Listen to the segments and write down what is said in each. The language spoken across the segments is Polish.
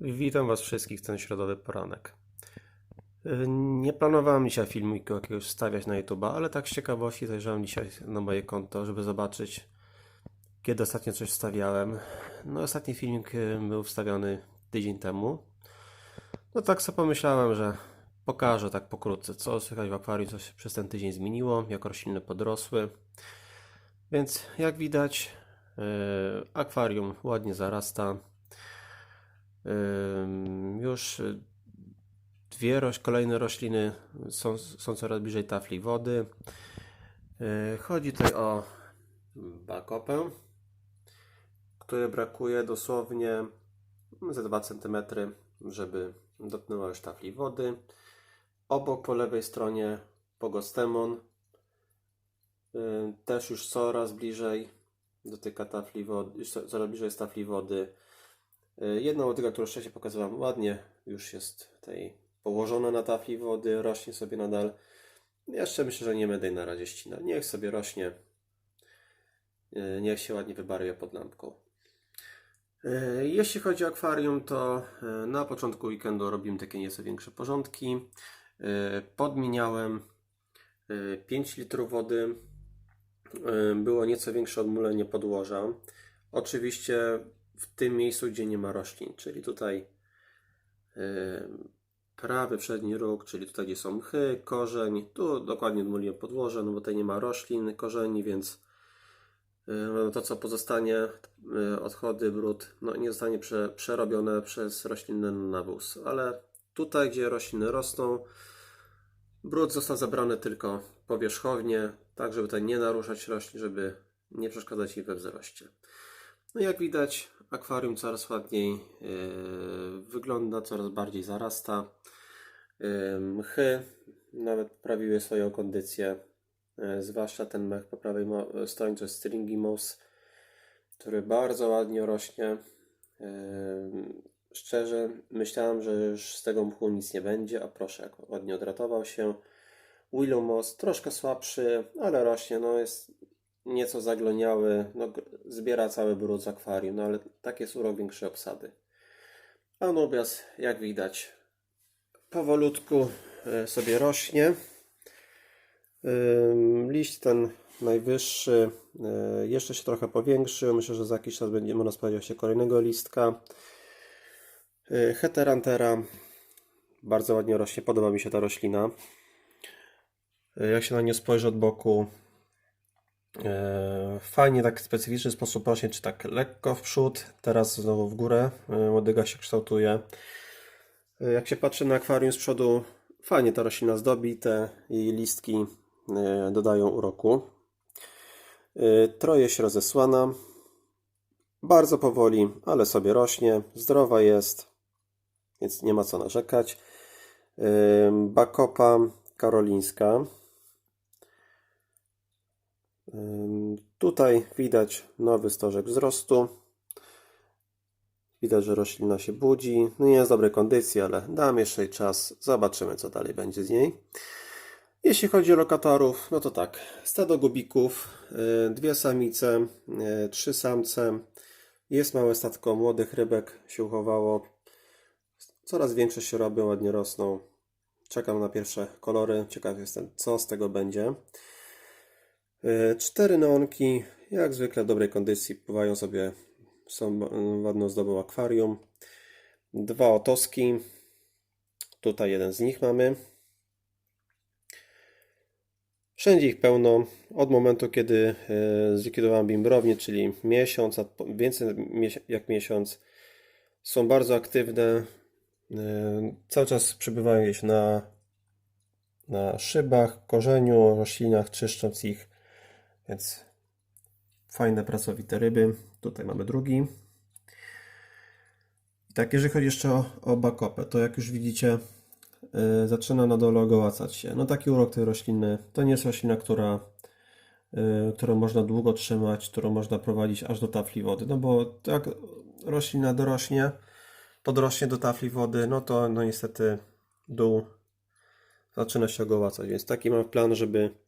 Witam Was wszystkich w ten środowy poranek. Y, Nie planowałem dzisiaj filmiku jakiegoś wstawiać na YouTube'a, ale tak z ciekawości zajrzałem dzisiaj na moje konto, żeby zobaczyć, kiedy ostatnio coś wstawiałem. No, ostatni filmik y, był wstawiony tydzień temu. No tak sobie pomyślałem, że pokażę tak pokrótce, co słychać w akwarium, co się przez ten tydzień zmieniło, jak rośliny podrosły. Więc jak widać, y, akwarium ładnie zarasta. Już y, dwie roś, kolejne rośliny są, są coraz bliżej tafli wody. Y, Chodzi tutaj o bakopę, której brakuje dosłownie ze 2 cm, żeby dotknęła już tafli wody. Obok po lewej stronie pogostemon, y, też już coraz bliżej dotyka tafli wody, coraz bliżej jest tafli wody. Y, Jedna łodyga, którą wcześniej pokazywałem ładnie, już jest tutaj położona na tafli wody, rośnie sobie nadal. Jeszcze myślę, że nie będę jej na razie ścinał. Niech sobie rośnie. Y, Niech się ładnie wybaruje pod lampką. Y, Jeśli chodzi o akwarium, to na początku weekendu robimy takie nieco większe porządki. Podmieniałem y, 5 litrów wody. Było nieco większe odmulenie podłoża. Oczywiście w tym miejscu, gdzie nie ma roślin, czyli tutaj y, prawy przedni róg, czyli tutaj, gdzie są mchy, korzeń. Tu dokładnie odmuliłem podłoże, no bo tutaj nie ma roślin, korzeni, więc y, to, co pozostanie, y, odchody, brud, no nie zostanie prze, przerobione przez roślinny nawóz. Ale tutaj, gdzie rośliny rosną, brud został zabrany tylko powierzchownie, tak żeby tutaj nie naruszać roślin, żeby nie przeszkadzać im we wzroście. No jak widać, akwarium coraz ładniej yy, wygląda, coraz bardziej zarasta. Yy, mchy nawet poprawiły swoją kondycję, yy, zwłaszcza ten mech po prawej stronie, to jest stringy moss, który bardzo ładnie rośnie. Yy, szczerze myślałem, że już z tego mchu nic nie będzie, a proszę, jak ładnie odratował się. Willow moss troszkę słabszy, ale rośnie, no jest nieco zagloniały, no, zbiera cały brud z akwarium, no ale tak jest urok większej obsady. Anubias, jak widać, powolutku e, sobie rośnie. Liść ten najwyższy e, jeszcze się trochę powiększył. Myślę, że za jakiś czas będzie można spodziewać się kolejnego listka. E, Heterantera bardzo ładnie rośnie, podoba mi się ta roślina. Jak się na nią spojrzy od boku, Fajnie, tak w specyficzny sposób rośnie, czy tak lekko w przód, teraz znowu w górę e, łodyga się kształtuje. E, Jak się patrzy na akwarium z przodu, fajnie ta roślina zdobi, te jej listki e, dodają uroku. E, Troje się rozesłana, bardzo powoli, ale sobie rośnie, zdrowa jest, więc nie ma co narzekać. E, Bakopa karolińska. Tutaj widać nowy stożek wzrostu. Widać, że roślina się budzi. No nie jest dobrej kondycji, ale dam jeszcze jej czas. Zobaczymy, co dalej będzie z niej. Jeśli chodzi o lokatorów, no to tak. Stado gubików, y, dwie samice, y, trzy samce. Jest małe statko młodych rybek się uchowało. Coraz większe się robią, ładnie rosną. Czekam na pierwsze kolory. Ciekaw jestem, co z tego będzie. E, Cztery neonki, jak zwykle w dobrej kondycji, pływają sobie, są ładną zdobą akwarium. Dwa otoski, tutaj jeden z nich mamy. Wszędzie ich pełno, od momentu kiedy e, zlikwidowałem bimbrownię, czyli miesiąc, więcej jak miesiąc, są bardzo aktywne. E, Cały czas przebywają gdzieś na, na szybach, korzeniu, roślinach, czyszcząc ich. Więc fajne, pracowite ryby. Tutaj mamy drugi. I tak, jeżeli chodzi jeszcze o, o bakopę, to jak już widzicie, yy, zaczyna na dole ogołacać się. No taki urok tej rośliny to nie jest roślina, która, yy, którą można długo trzymać, którą można prowadzić aż do tafli wody. No bo jak roślina dorośnie, podrośnie do tafli wody, no to no niestety dół zaczyna się ogołacać. Więc taki mam plan, żeby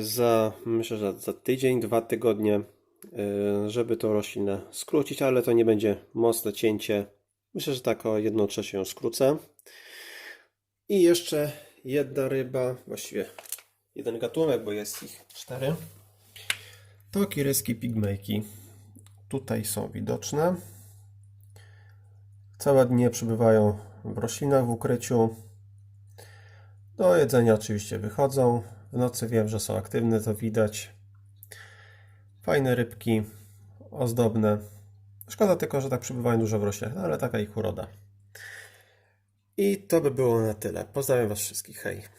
Za, myślę, że za tydzień, dwa tygodnie y, żeby tą roślinę skrócić, ale to nie będzie mocne cięcie. Myślę, że tak o 1 trzecią skrócę. I jeszcze jedna ryba, właściwie jeden gatunek, bo jest ich cztery. To kiryski pigmejki. Tutaj są widoczne. Całe dnie przebywają w roślinach w ukryciu. Do jedzenia oczywiście wychodzą. W nocy wiem, że są aktywne, to widać. Fajne rybki, ozdobne. Szkoda tylko, że tak przebywają dużo w roślinach, no ale taka ich uroda. I to by było na tyle. Pozdrawiam Was wszystkich. Hej.